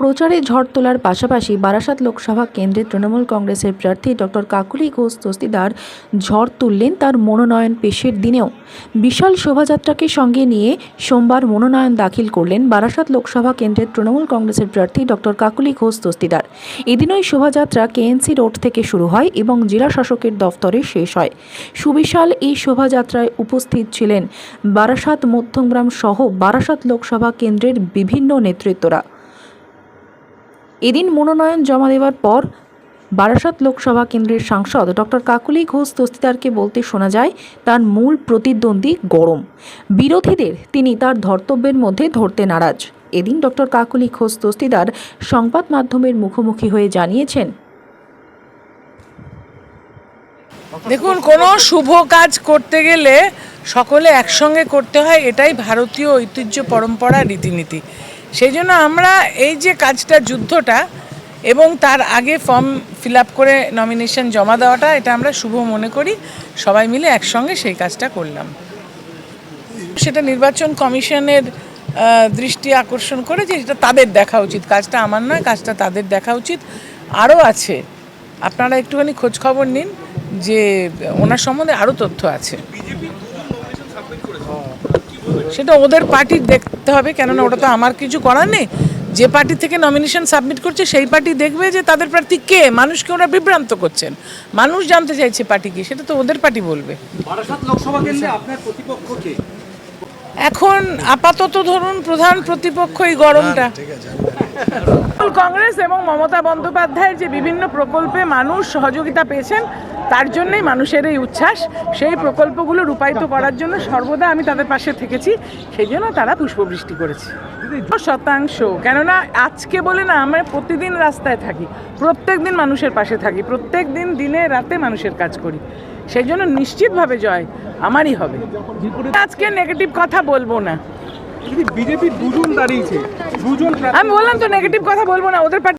প্রচারে ঝড় তোলার পাশাপাশি বারাসাত লোকসভা কেন্দ্রের তৃণমূল কংগ্রেসের প্রার্থী ডক্টর কাকুলি ঘোষ দস্তিদার ঝড় তুললেন তার মনোনয়ন পেশের দিনেও। বিশাল শোভাযাত্রাকে সঙ্গে নিয়ে সোমবার মনোনয়ন দাখিল করলেন বারাসাত লোকসভা কেন্দ্রের তৃণমূল কংগ্রেসের প্রার্থী ডক্টর কাকুলি ঘোষ দস্তিদার এদিনই শোভাযাত্রা কেএনসি রোড থেকে শুরু হয় এবং জেলা শাসকের দফতরে শেষ হয়। সুবিশাল এই শোভাযাত্রায় উপস্থিত ছিলেন বারাসাত মধ্যমগ্রাম সহ বারাসাত লোকসভা কেন্দ্রের বিভিন্ন নেতৃত্বরা। এদিন মনোনয়ন জমা দেওয়ার পর বারাসাত লোকসভা কেন্দ্রের সাংসদ ডক্টর কাকুলি ঘোষ দস্তিদারকে বলতে শোনা যায়, তার মূল প্রতিদ্বন্দ্বী গরম। বিরোধীদের তিনি তার ধর্তব্যের মধ্যে ধরতে নারাজ। এদিন ডক্টর কাকুলি ঘোষ দস্তিদার সংবাদ মাধ্যমের মুখোমুখি হয়ে জানিয়েছেন, দেখুন, কোনো শুভ কাজ করতে গেলে সকলে একসঙ্গে করতে হয়, এটাই ভারতীয় ঐতিহ্য পরম্পরা, রীতিনীতি। সেই জন্য আমরা এই যে কাজটা, যুদ্ধটা এবং তার আগে ফর্ম ফিল আপ করে নমিনেশন জমা দেওয়াটা, এটা আমরা শুভ মনে করি। সবাই মিলে একসঙ্গে সেই কাজটা করলাম। সেটা নির্বাচন কমিশনের দৃষ্টি আকর্ষণ করে যে এটা তাদের দেখা উচিত। কাজটা আমার নয়, কাজটা তাদের দেখা উচিত। আরও আছে। আপনারা একটুখানি খোঁজ খবর নিন যে ওনার সম্বন্ধে আরও তথ্য আছে। সেটা ওদের পার্টি দেখতে হবে কেননা ওটা তো আমার কিছু করার নেই। যে পার্টি থেকে নমিনেশন সাবমিট করছে সেই পার্টি দেখবে যে তাদের প্রার্থী কে মানুষকে ওরা বিভ্রান্ত করছেন। মানুষ জানতে চাইছে পার্টি কি সেটা তো ওদের পার্টি বলবে। বারাসাত লোকসভা কেন্দ্রে আপনার প্রতিপক্ষ কে? এখন আপাতত ধরুন প্রধান প্রতিপক্ষ এই গরমটা। তৃণমূল কংগ্রেস এবং মমতা বন্দ্যোপাধ্যায়ের যে বিভিন্ন প্রকল্পে মানুষ সহযোগিতা পেয়েছেন তার জন্যই মানুষের এই উচ্ছ্বাস সেই প্রকল্পগুলো রূপায়িত করার জন্য সর্বদা আমি তাদের পাশে থেকেছি সেই জন্য তারা পুষ্পবৃষ্টি করেছে। শতাংশ। কেননা আজকে বলে না আমরা প্রতিদিন রাস্তায় থাকি প্রত্যেক দিন মানুষের পাশে থাকি প্রত্যেক দিন দিনে রাতে মানুষের কাজ করি। সেই জন্য নিশ্চিতভাবে জয় আমারই হবে। আজকে নেগেটিভ কথা বলব না। বিজেপি দুজন দাঁড়িয়েছে দুজন আমি বললাম তো নেগেটিভ কথা বলব না ওদের